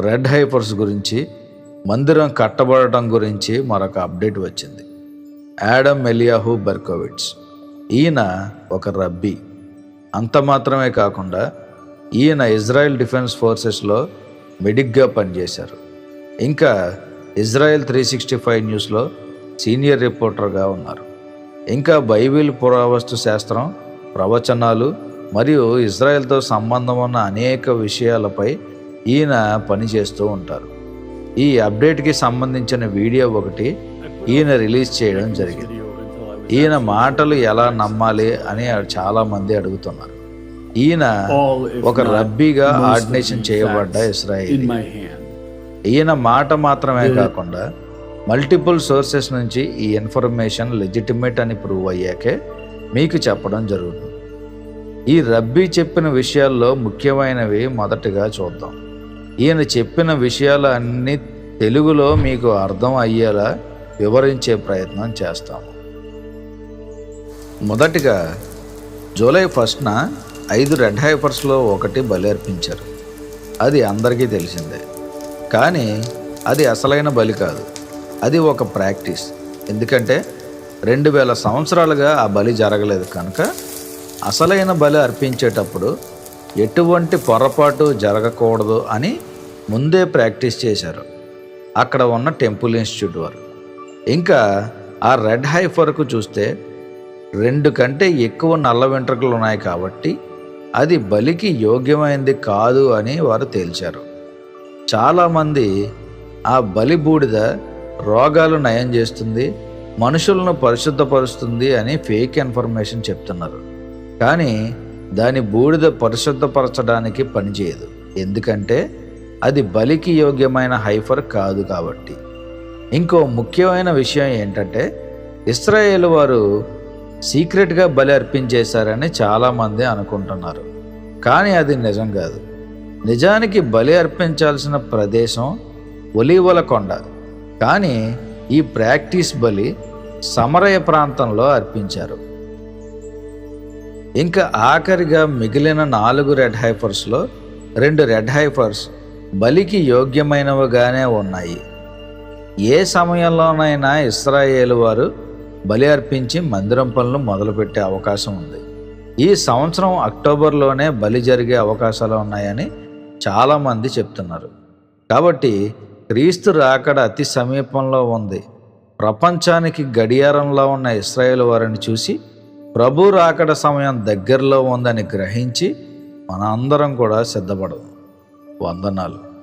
Red హైపర్స్ గురించి మందిరం కట్టబడటం గురించి మరొక అప్డేట్ వచ్చింది. Adam Eliyahu Berkowitz. ఈయన ఒక రబ్బీ. అంత మాత్రమే కాకుండా ఈయన ఇజ్రాయెల్ డిఫెన్స్ ఫోర్సెస్లో మెడిక్గా పనిచేశారు. ఇంకా ఇజ్రాయెల్ త్రీ సిక్స్టీ ఫైవ్ న్యూస్లో సీనియర్ రిపోర్టర్గా ఉన్నారు. ఇంకా బైబిల్ పురావస్తు శాస్త్రం ప్రవచనాలు మరియు ఇజ్రాయెల్తో సంబంధం ఉన్న అనేక విషయాలపై ఈయన పనిచేస్తూ ఉంటారు. ఈ అప్డేట్కి సంబంధించిన వీడియో ఒకటి ఈయన రిలీజ్ చేయడం జరిగింది. ఈయన మాటలు ఎలా నమ్మాలి అని చాలామంది అడుగుతున్నారు. ఈయన ఒక రబ్బీగా ఆర్డినేషన్ చేయబడ్డ ఇస్రాయి ఈయన మాట మాత్రమే కాకుండా మల్టిపుల్ సోర్సెస్ నుంచి ఈ ఇన్ఫర్మేషన్ లెజిటిమేట్ అని ప్రూవ్ అయ్యాకే మీకు చెప్పడం జరుగుతుంది. ఈ రబ్బీ చెప్పిన విషయాల్లో ముఖ్యమైనవి మొదటగా చూద్దాం. ఈయన చెప్పిన విషయాలు అన్నీ తెలుగులో మీకు అర్థం అయ్యేలా వివరించే ప్రయత్నం చేస్తాము మొదటిగా జూలై ఫస్ట్న ఐదు రెడ్ హైపర్స్లో ఒకటి బలి అర్పించారు అది అందరికీ తెలిసిందే. కానీ అది అసలైన బలి కాదు. అది ఒక ప్రాక్టీస్. ఎందుకంటే రెండు వేల సంవత్సరాలుగా ఆ బలి జరగలేదు కనుక అసలైన బలి అర్పించేటప్పుడు ఎటువంటి పొరపాటు జరగకూడదు అని ముందే ప్రాక్టీస్ చేశారు. అక్కడ ఉన్న టెంపుల్ ఇన్స్టిట్యూట్ వారు. ఇంకా ఆ రెడ్ హైఫర్కు చూస్తే రెండు కంటే ఎక్కువ నల్ల వెంట్రుకలు ఉన్నాయి కాబట్టి అది బలికి యోగ్యమైనది కాదు అని వారు తేల్చారు. చాలామంది ఆ బలి బూడిద రోగాలు నయం చేస్తుంది మనుషులను పరిశుద్ధపరుస్తుంది అని ఫేక్ ఇన్ఫర్మేషన్ చెప్తున్నారు. కానీ దాని బూడిద పరిశుద్ధపరచడానికి పనిచేయదు. ఎందుకంటే అది బలికి యోగ్యమైన హైఫర్ కాదు కాబట్టి. ఇంకో ముఖ్యమైన విషయం ఏంటంటే ఇస్రాయేల్ వారు సీక్రెట్గా బలి అర్పించేశారని చాలామంది అనుకుంటున్నారు. కానీ అది నిజం కాదు. నిజానికి బలి అర్పించాల్సిన ప్రదేశం ఒలీవల కొండ. కానీ ఈ ప్రాక్టీస్ బలి సమరయ ప్రాంతంలో అర్పించారు. ఇంకా ఆఖరిగా మిగిలిన నాలుగు రెడ్ హైఫర్స్లో రెండు రెడ్ హైఫర్స్ బలికి యోగ్యమైనవిగానే ఉన్నాయి. ఏ సమయంలోనైనా ఇస్రాయేల్ వారు బలి అర్పించి మందిరం పనులు మొదలుపెట్టే అవకాశం ఉంది. ఈ సంవత్సరం అక్టోబర్లోనే బలి జరిగే అవకాశాలు ఉన్నాయని చాలామంది చెప్తున్నారు. కాబట్టి క్రీస్తు రాకడ అతి సమీపంలో ఉంది. ప్రపంచానికి గడియారంలో ఉన్న ఇస్రాయేల్ వారిని చూసి ప్రభు రాకడ సమయం దగ్గరలో ఉందని గ్రహించి మన అందరం కూడా సిద్ధపడదు. వందనాలు.